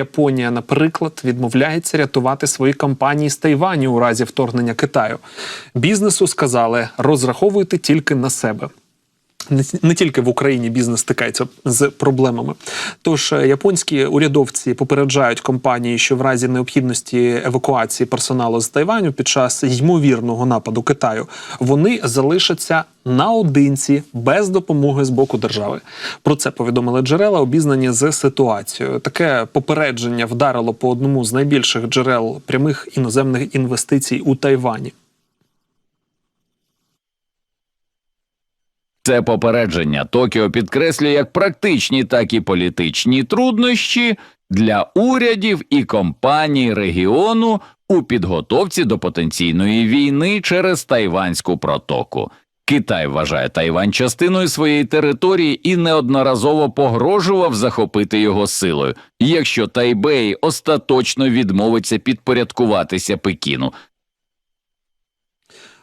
Японія, наприклад, відмовляється рятувати свої компанії з Тайваню у разі вторгнення Китаю. Бізнесу сказали, розраховуйте тільки на себе. Не, тільки в Україні бізнес стикається з проблемами. Тож е, японські урядовці попереджають компанії, що в разі необхідності евакуації персоналу з Тайваню під час ймовірного нападу Китаю вони залишаться наодинці без допомоги з боку держави. Про це повідомили джерела, обізнані з ситуацією. Таке попередження вдарило по одному з найбільших джерел прямих іноземних інвестицій у Тайвані. Це попередження Токіо підкреслює як практичні, так і політичні труднощі для урядів і компаній регіону у підготовці до потенційної війни через Тайванську протоку. Китай вважає Тайвань частиною своєї території і неодноразово погрожував захопити його силою, якщо Тайбей остаточно відмовиться підпорядкуватися Пекіну.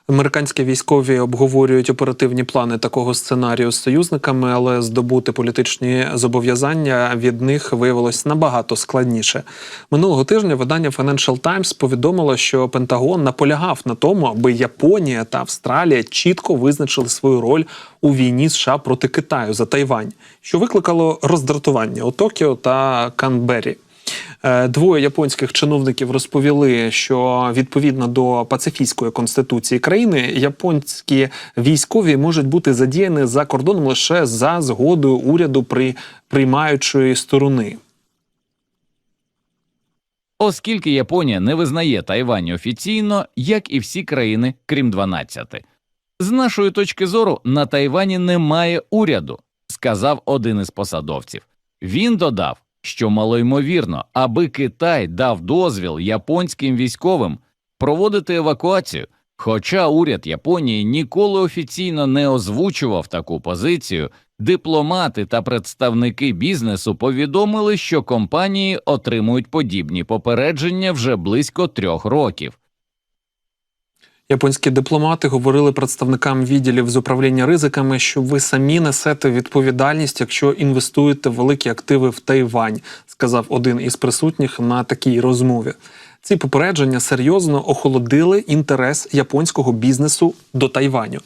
Американські військові обговорюють оперативні плани такого сценарію з союзниками, але здобути політичні зобов'язання від них виявилось набагато складніше. Минулого тижня видання Financial Times повідомило, що Пентагон наполягав на тому, аби Японія та Австралія чітко визначили свою роль у війні США проти Китаю за Тайвань, що викликало роздратування у Токіо та Канбері. Е, Двоє японських чиновників розповіли, що відповідно до пацифійської конституції країни японські військові можуть бути задіяні за кордоном лише за згодою уряду при приймаючої сторони. Оскільки Японія не визнає Тайвань офіційно, як і всі країни, крім 12. З нашої точки зору, на Тайвані немає уряду, сказав один із посадовців. Він додав, що малоймовірно, аби Китай дав дозвіл японським військовим проводити евакуацію. Хоча уряд Японії ніколи офіційно не озвучував таку позицію, дипломати та представники бізнесу повідомили, що компанії отримують подібні попередження вже близько трьох років. Японські дипломати говорили представникам відділів з управління ризиками, що ви самі несете відповідальність, якщо інвестуєте в великі активи в Тайвань, сказав один із присутніх на такій розмові. Ці попередження серйозно охолодили інтерес японського бізнесу до Тайваню.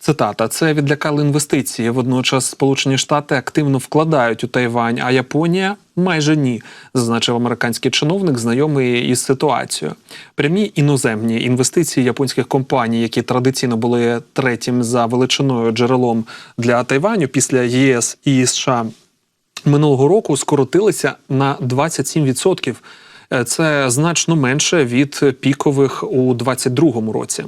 Цитата: це відлякали інвестиції. Водночас Сполучені Штати активно вкладають у Тайвань, а Японія майже ні, зазначив американський чиновник, знайомий із ситуацією. Прямі іноземні інвестиції японських компаній, які традиційно були третім за величиною джерелом для Тайваню після ЄС і США минулого року, скоротилися на 27%. Е, Це значно менше від пікових у 2022 році.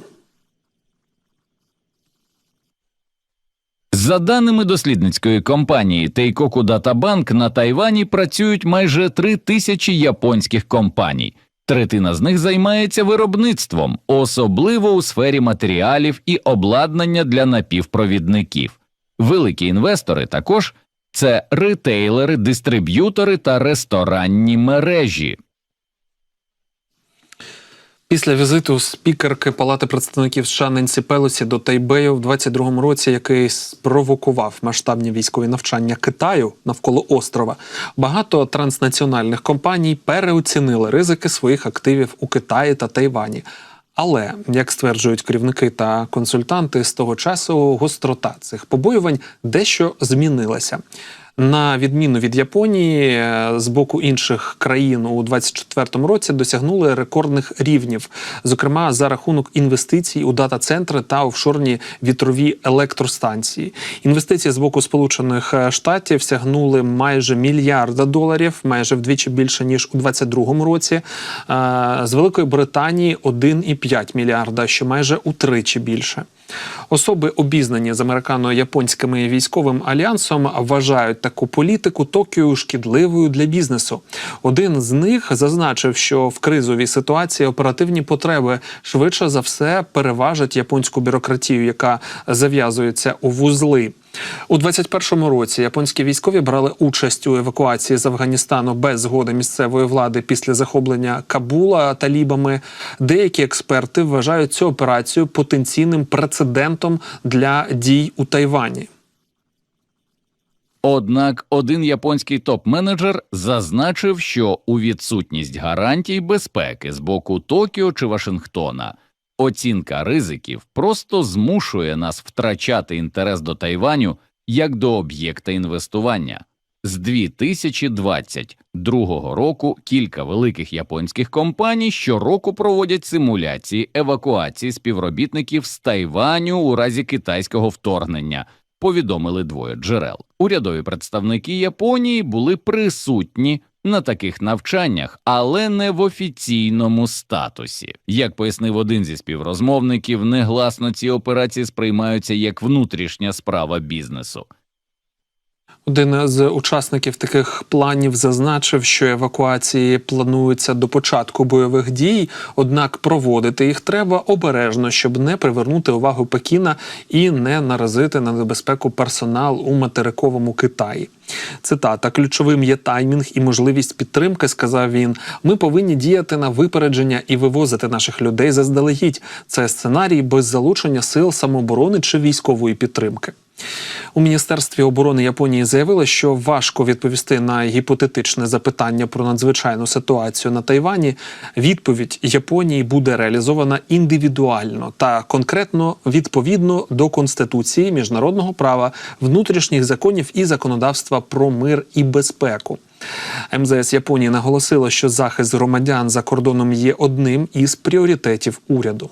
За даними дослідницької компанії Teikoku Databank, на Тайвані працюють майже три тисячі японських компаній. Третина з них займається виробництвом, особливо у сфері матеріалів і обладнання для напівпровідників. Великі інвестори також це ретейлери, дистриб'ютори та ресторанні мережі. Після візиту спікерки Палати представників США Ненсі Пелосі до Тайбею в 22-му році, який спровокував масштабні військові навчання Китаю навколо острова, багато транснаціональних компаній переоцінили ризики своїх активів у Китаї та Тайвані. Але як стверджують керівники та консультанти, з того часу гострота цих побоювань дещо змінилася. На відміну від Японії, е, з боку інших країн у 2024 році досягнули рекордних рівнів, зокрема за рахунок інвестицій у дата-центри та офшорні вітрові електростанції. Інвестиції з боку Сполучених е, Штатів сягнули майже мільярда доларів, майже вдвічі більше ніж у 2022 році. Е, З Великої Британії 1,5 мільярда, що майже утричі більше. Особи, обізнані з американо-японським військовим альянсом, вважають таку політику Токіо шкідливою для бізнесу. Один з них зазначив, що в кризовій ситуації оперативні потреби швидше за все переважать японську бюрократію, яка зав'язується у вузли. У 21-му році японські військові брали участь у евакуації з Афганістану без згоди місцевої влади після захоплення Кабула талібами. Деякі експерти вважають цю операцію потенційним прецедентом для дій у Тайвані. Однак один японський топ-менеджер зазначив, що у відсутність гарантій безпеки з боку Токіо чи Вашингтона оцінка ризиків просто змушує нас втрачати інтерес до Тайваню як до об'єкта інвестування. З 2022 року кілька великих японських компаній щороку проводять симуляції евакуації співробітників з Тайваню у разі китайського вторгнення. Повідомили двоє джерел. Урядові представники Японії були присутні на таких навчаннях, але не в офіційному статусі. Як пояснив один зі співрозмовників, негласно ці операції сприймаються як внутрішня справа бізнесу. Один з учасників таких планів зазначив, що евакуації плануються до початку бойових дій, однак проводити їх треба обережно, щоб не привернути увагу Пекіна і не наразити на небезпеку персонал у материковому Китаї. Цитата: ключовим є таймінг і можливість підтримки, сказав він. Ми повинні діяти на випередження і вивозити наших людей заздалегідь. Це сценарій без залучення сил самооборони чи військової підтримки. У міністерстві оборони Японії заявили, що важко відповісти на гіпотетичне запитання про надзвичайну ситуацію на Тайвані. Відповідь Японії буде реалізована індивідуально та конкретно відповідно до конституції, міжнародного права, внутрішніх законів і законодавства про мир і безпеку. МЗС Японії наголосило, що захист громадян за кордоном є одним із пріоритетів уряду.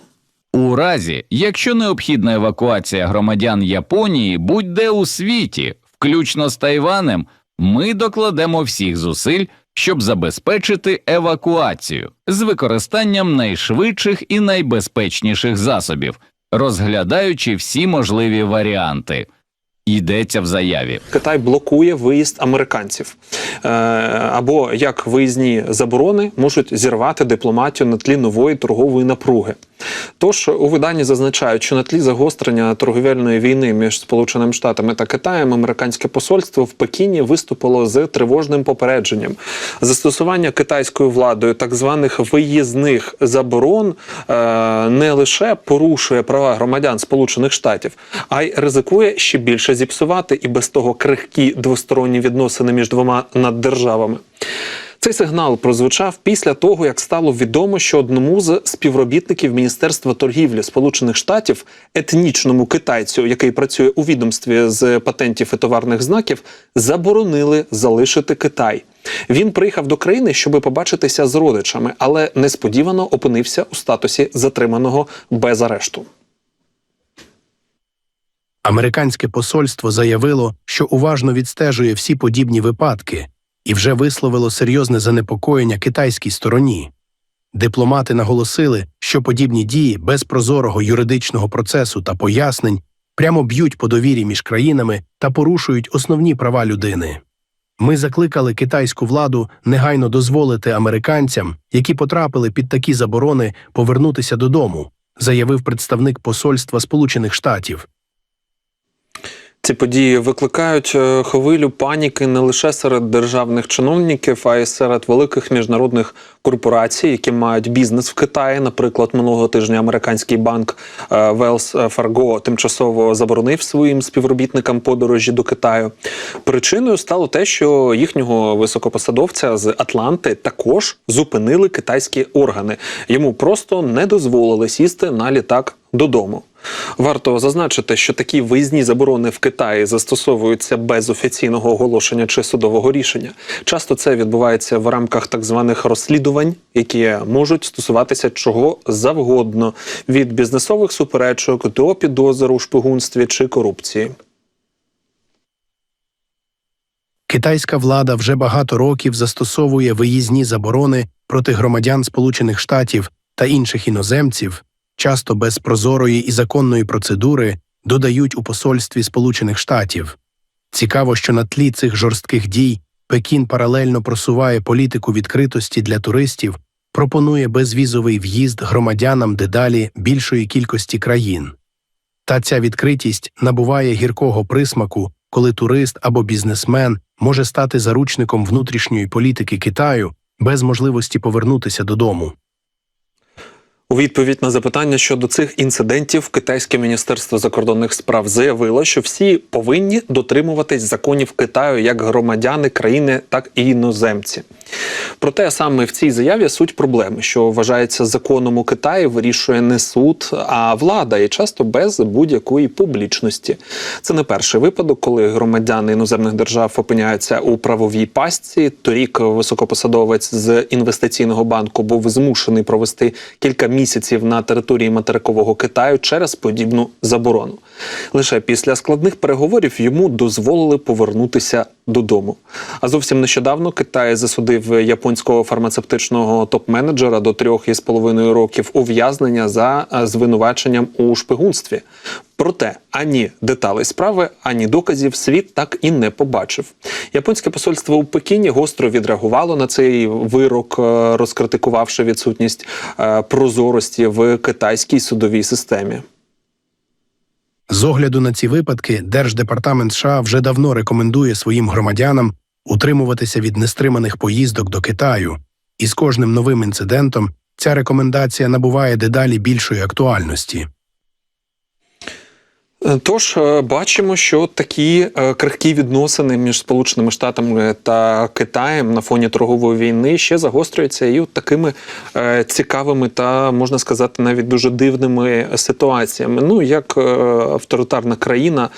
У разі, якщо необхідна евакуація громадян Японії будь-де у світі, включно з Тайванем, ми докладемо всіх зусиль, щоб забезпечити евакуацію з використанням найшвидших і найбезпечніших засобів, розглядаючи всі можливі варіанти. Йдеться в заяві. Китай блокує виїзд американців, е, або як виїзні заборони можуть зірвати дипломатію на тлі нової торгової напруги. Тож у виданні зазначають, що на тлі загострення торговельної війни між Сполученими Штатами та Китаєм американське посольство в Пекіні виступило з тривожним попередженням. Застосування китайською владою так званих виїзних заборон е, не лише порушує права громадян Сполучених Штатів, а й ризикує ще більше зіпсувати і без того крихкі двосторонні відносини між двома наддержавами. Цей сигнал прозвучав після того, як стало відомо, що одному з співробітників Міністерства торгівлі Сполучених Штатів, етнічному китайцю, який працює у відомстві з патентів і товарних знаків, заборонили залишити Китай. Він приїхав до країни, щоб побачитися з родичами, але несподівано опинився у статусі затриманого без арешту. Американське посольство заявило, що уважно відстежує всі подібні випадки і вже висловило серйозне занепокоєння китайській стороні. Дипломати наголосили, що подібні дії без прозорого юридичного процесу та пояснень прямо б'ють по довірі між країнами та порушують основні права людини. Ми закликали китайську владу негайно дозволити американцям, які потрапили під такі заборони, повернутися додому, заявив представник посольства Сполучених Штатів. Ці події викликають е, хвилю паніки не лише серед державних чиновників, а й серед великих міжнародних корпорацій, які мають бізнес в Китаї. Наприклад, минулого тижня американський банк е, Wells Fargo тимчасово заборонив своїм співробітникам подорожі до Китаю. Причиною стало те, що їхнього високопосадовця з Атланти також зупинили китайські органи. Йому просто не дозволили сісти на літак додому. Варто зазначити, що такі виїзні заборони в Китаї застосовуються без офіційного оголошення чи судового рішення. Часто це відбувається в рамках так званих розслідувань, які можуть стосуватися чого завгодно від бізнесових суперечок до підозр у шпигунстві чи корупції. Китайська влада вже багато років застосовує виїзні заборони проти громадян Сполучених Штатів та інших іноземців, часто без прозорої і законної процедури додають у посольстві Сполучених Штатів. Цікаво, що на тлі цих жорстких дій Пекін паралельно просуває політику відкритості для туристів, пропонує безвізовий в'їзд громадянам дедалі більшої кількості країн. Та ця відкритість набуває гіркого присмаку, коли турист або бізнесмен може стати заручником внутрішньої політики Китаю без можливості повернутися додому. У відповідь на запитання щодо цих інцидентів, китайське міністерство закордонних справ заявило, що всі повинні дотримуватись законів Китаю як громадяни країни, так і іноземці. Проте саме в цій заяві суть проблеми, що вважається законом у Китаї, вирішує не суд, а влада, і часто без будь-якої публічності. Це не перший випадок, коли громадяни іноземних держав опиняються у правовій пастці. Торік високопосадовець з інвестиційного банку був змушений провести кілька місяців на території материкового Китаю через подібну заборону. Лише після складних переговорів йому дозволили повернутися додому. А зовсім нещодавно Китай засудив японського фармацевтичного топ-менеджера до трьох із половиною років ув'язнення за е, звинуваченням у шпигунстві. Проте ані деталей справи, ані доказів світ так і не побачив. Японське посольство у Пекіні гостро відреагувало на цей вирок, е, розкритикувавши відсутність е, прозорості в китайській судовій системі. З огляду на ці випадки, Держдепартамент США вже давно рекомендує своїм громадянам утримуватися від нестриманих поїздок до Китаю, і з кожним новим інцидентом ця рекомендація набуває дедалі більшої актуальності. Тож е, бачимо, що такі е, крихкі відносини між Сполученими Штатами та Китаєм на фоні торгової війни ще загострюються і от такими е, цікавими та можна сказати навіть дуже дивними ситуаціями. Ну як авторитарна країна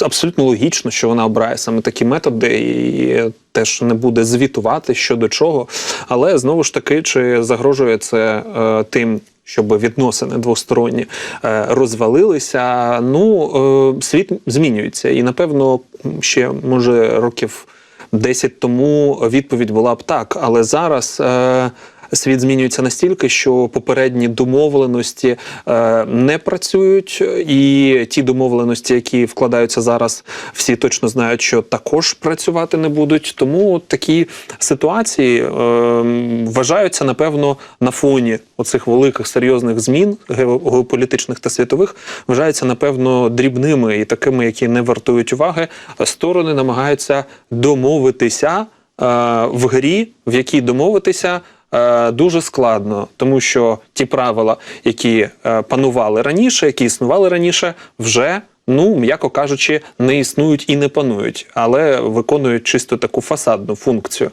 абсолютно логічно, що вона обирає саме такі методи і теж не буде звітувати щодо чого. Але знову ж таки, чи загрожує це тим, щоб відносини двосторонні е, розвалилися. Ну, е, світ змінюється, і напевно ще може років 10 тому відповідь була б так, але зараз. Світ змінюється настільки, що попередні домовленості е, не працюють, і ті домовленості, які вкладаються зараз, всі точно знають, що також працювати не будуть. Тому такі ситуації е, вважаються напевно на фоні оцих великих серйозних змін гео- геополітичних та світових, вважаються напевно дрібними і такими, які не вартують уваги. Сторони намагаються домовитися е, в грі, в якій домовитися. Е, Дуже складно, тому що ті правила, які е, панували раніше, які існували раніше, вже ну м'яко кажучи, не існують і не панують, але виконують чисто таку фасадну функцію.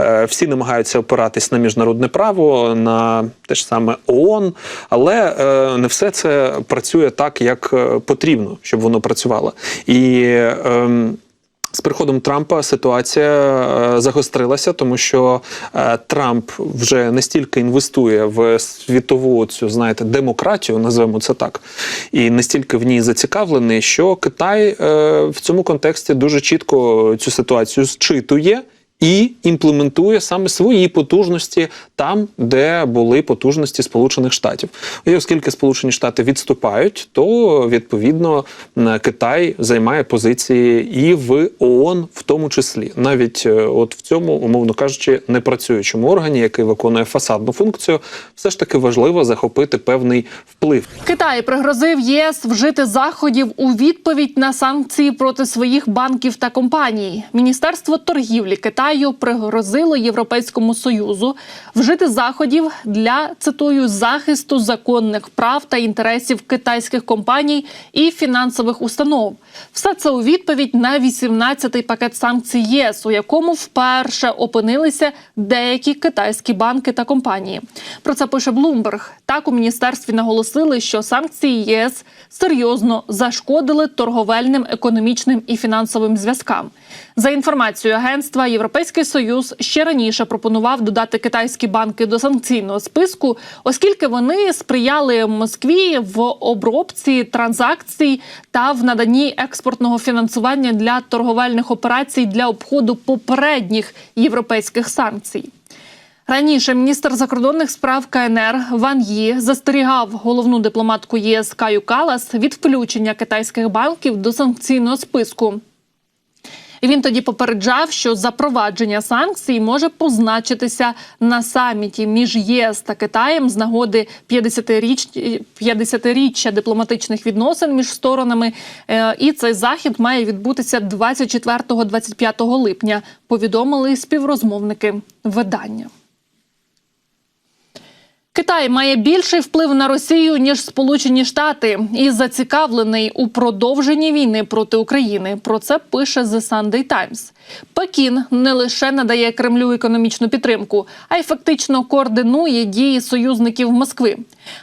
Е, Всі намагаються опиратись на міжнародне право, на те ж саме ООН, але не все це працює так, як потрібно, щоб воно працювало. І ем, з приходом Трампа ситуація е, загострилася, тому що е, Трамп вже не стільки інвестує в світову цю, знаєте, демократію, назвемо це так, і не стільки в ній зацікавлений, що Китай е, в цьому контексті дуже чітко цю ситуацію зчитує. І імплементує саме свої потужності там, де були потужності Сполучених Штатів. І оскільки Сполучені Штати відступають, то відповідно Китай займає позиції і в ООН, в тому числі, навіть е, от в цьому, умовно кажучи, непрацюючому органі, який виконує фасадну функцію, все ж таки важливо захопити певний вплив. Китай пригрозив ЄС вжити заходів у відповідь на санкції проти своїх банків та компаній. Міністерство торгівлі Китаю пригрозило Європейському союзу вжити заходів для цитую захисту законних прав та інтересів китайських компаній і фінансових установ. Все це у відповідь на 18-й пакет санкцій ЄС, у якому вперше опинилися деякі китайські банки та компанії. Про це пише Bloomberg. Так у міністерстві наголосили, що санкції ЄС серйозно зашкодили торговельним, економічним і фінансовим зв'язкам. За інформацією агентства, Європейський Союз ще раніше пропонував додати китайські банки до санкційного списку, оскільки вони сприяли Москві в обробці транзакцій та в наданні експортного фінансування для торговельних операцій для обходу попередніх європейських санкцій. Раніше міністр закордонних справ КНР Ван Ї застерігав головну дипломатку ЄС Каю Калас від включення китайських банків до санкційного списку. І він тоді попереджав, що запровадження санкцій може позначитися на саміті між єС та Китаєм з нагоди 50-річ- 50-річчя дипломатичних відносин між сторонами. Е, І цей захід має відбутися 24-25 липня. Повідомили співрозмовники видання. Китай має більший вплив на Росію ніж Сполучені Штати і зацікавлений у продовженні війни проти України. Про це пише The Sunday Times. Пекін не лише надає Кремлю економічну підтримку, а й фактично координує дії союзників Москви.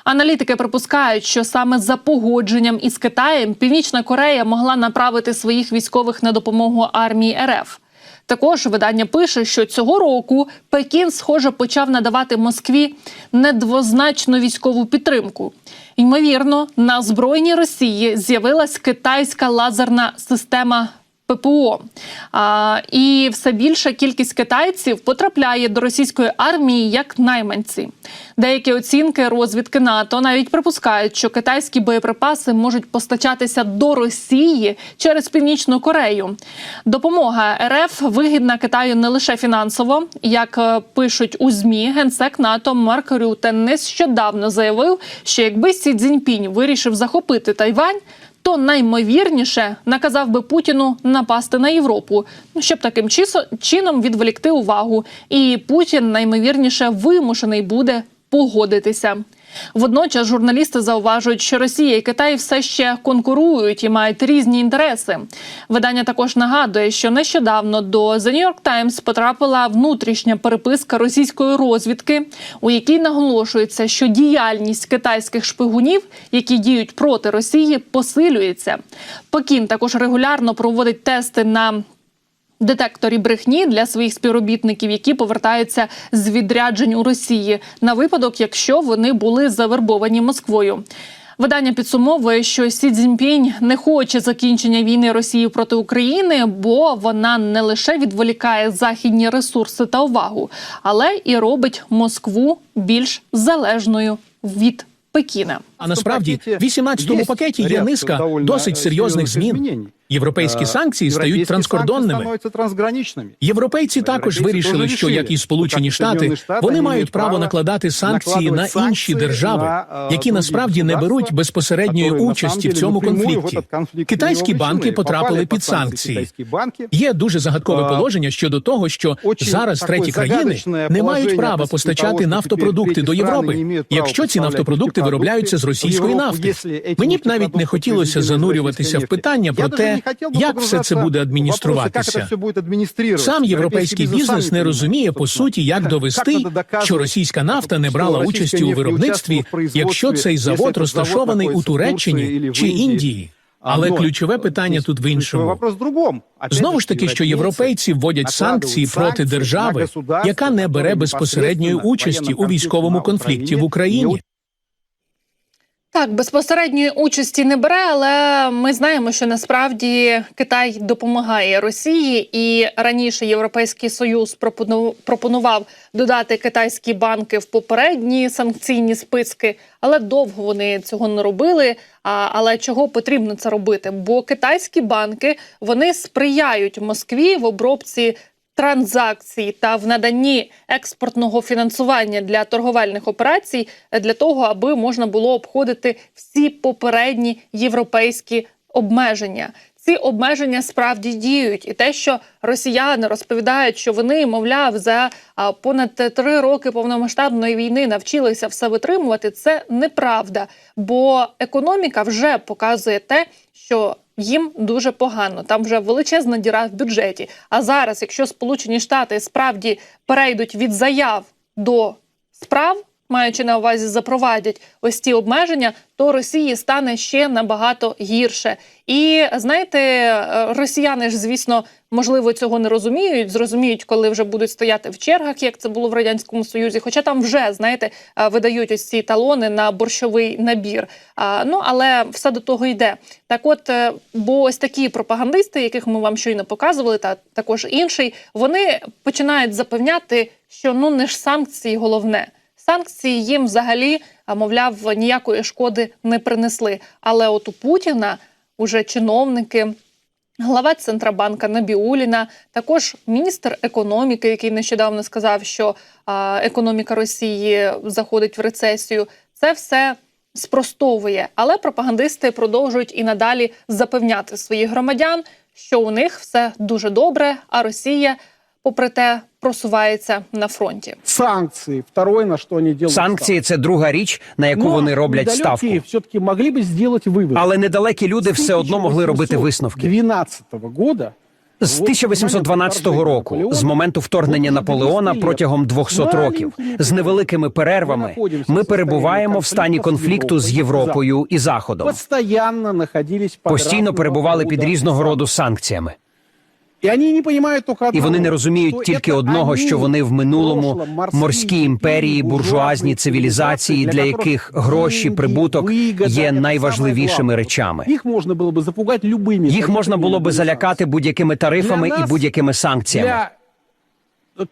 Аналітики припускають, що саме за погодженням із Китаєм Північна Корея могла направити своїх військових на допомогу армії РФ. Також видання пише, що цього року Пекін, схоже, почав надавати Москві недвозначну військову підтримку. Ймовірно, на збройній Росії з'явилась китайська лазерна система. ППО а, і все більша кількість китайців потрапляє до російської армії як найманці. Деякі оцінки розвідки НАТО навіть припускають, що китайські боєприпаси можуть постачатися до Росії через Північну Корею. Допомога РФ вигідна Китаю не лише фінансово, як е, пишуть у змі, генсек НАТО Марк Рюте нещодавно заявив, що якби Сі Цзіньпінь вирішив захопити Тайвань. То наймовірніше наказав би Путіну напасти на Європу, ну, щоб таким чином відволікти увагу. І Путін наймовірніше вимушений буде погодитися. Водночас журналісти зауважують, що Росія і Китай все ще конкурують і мають різні інтереси. Видання також нагадує, що нещодавно до The New York Times потрапила внутрішня переписка російської розвідки, у якій наголошується, що діяльність китайських шпигунів, які діють проти Росії, посилюється. Пекін також регулярно проводить тести на детекторі брехні для своїх співробітників, які повертаються з відряджень у Росії на випадок, якщо вони були завербовані Москвою. Видання підсумовує, що Сі Цзіньпінь не хоче закінчення війни Росії проти України, бо вона не лише відволікає західні ресурси та увагу, але і робить Москву більш залежною від Пекіна. А насправді в 18-му пакеті є низка досить серйозних змін. Європейські санкції стають транскордонними. трансграничними. Європейці також вирішили, що як і Сполучені Штати, вони мають право накладати санкції на інші держави, які насправді не беруть безпосередньої участі в цьому конфлікті. Китайські банки потрапили під санкції. Є дуже загадкове положення щодо того, що зараз треті країни не мають права постачати нафтопродукти до Європи, якщо ці нафтопродукти виробляються з російської нафти. Мені б навіть не хотілося занурюватися в питання про те, як все це буде адмініструватися. Сам європейський бізнес не розуміє, по суті, як довести, що російська нафта не брала участі у виробництві, якщо цей завод розташований у Туреччині чи Індії. Але ключове питання тут в іншому. Знову ж таки, що європейці вводять санкції проти держави, яка не бере безпосередньої участі у військовому конфлікті в Україні. Так, безпосередньої участі не бере, але ми знаємо, що насправді Китай допомагає Росії, і раніше Європейський Союз пропону- пропонував додати китайські банки в попередні санкційні списки, але довго вони цього не робили. А, але чого потрібно це робити? Бо китайські банки вони сприяють Москві в обробці транзакцій та в наданні експортного фінансування для торговельних операцій для того, аби можна було обходити всі попередні європейські обмеження. Ці обмеження справді діють, і те, що росіяни розповідають, що вони, мовляв, за понад три роки повномасштабної війни навчилися все витримувати, це неправда. Бо економіка вже показує те, що їм дуже погано. Там вже величезна діра в бюджеті. А зараз, якщо Сполучені Штати справді перейдуть від заяв до справ, маючи на увазі запровадять ось ці обмеження, то Росії стане ще набагато гірше. І знаєте, е, росіяни ж, звісно, можливо, цього не розуміють. Зрозуміють, коли вже будуть стояти в чергах, як це було в радянському союзі. Хоча там вже знаєте, е, видають ось ці талони на борщовий набір. Ну але все до того йде. Так, от, е, бо ось такі пропагандисти, яких ми вам щойно показували, та також інший, вони починають запевняти, що ну не ж санкції головне. Санкції їм взагалі, мовляв, ніякої шкоди не принесли. Але от у Путіна уже чиновники. Глава Центробанка Набіуліна, також міністр економіки, який нещодавно сказав, що економіка Росії заходить в рецесію. Це все спростовує, але пропагандисти продовжують і надалі запевняти своїх громадян, що у них все дуже добре, а Росія, попри те, просувається на фронті. Санкции, второе, на что они делают Санкції це друга річ, на яку ставку. вони роблять ставку. недалекие все-таки могли бы сделать вывод. Але недалекі люди все одно могли робити висновки. 12 года З 1812 року, з моменту вторгнення Наполеона протягом 200 років, з невеликими перервами, ми перебуваємо в стані конфлікту з Європою і Заходом. постоянно находились Постійно перебували під різного роду санкціями. І вони не розуміють тільки І вони не розуміють тільки одного, що вони в минулому морській імперії, буржуазній цивілізації, для яких гроші, прибуток є найважливішими речами. Їх можна було би запугати любими. Їх можна було би залякати будь-якими тарифами і будь-якими санкціями.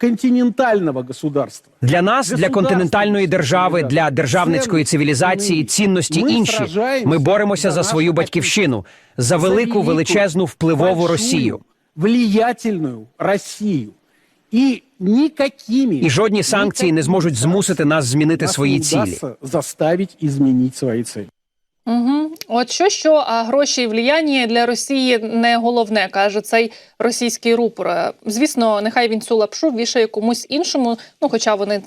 Континентального государства. Для нас, для континентальної держави, для державницької цивілізації, цінності інші. Ми боремося за свою батьківщину, за велику величезну впливову Росію. Влиятельную Росію. І нікакими І жодні санкції не зможуть змусити нас змінити свої цілі. заставить змінити свої цілі. Угу. От що що, а гроші і влияння для Росії не головне, каже цей російський рупор. Звісно, нехай він цю лапшу вішає комусь іншому. Ну, хоча вони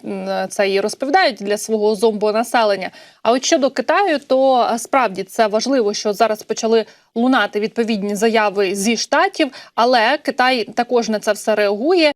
це і розповідають для свого зомбонаселення. А от щодо Китаю, то справді це важливо, що зараз почали лунати відповідні заяви зі штатів, але Китай також на це все реагує.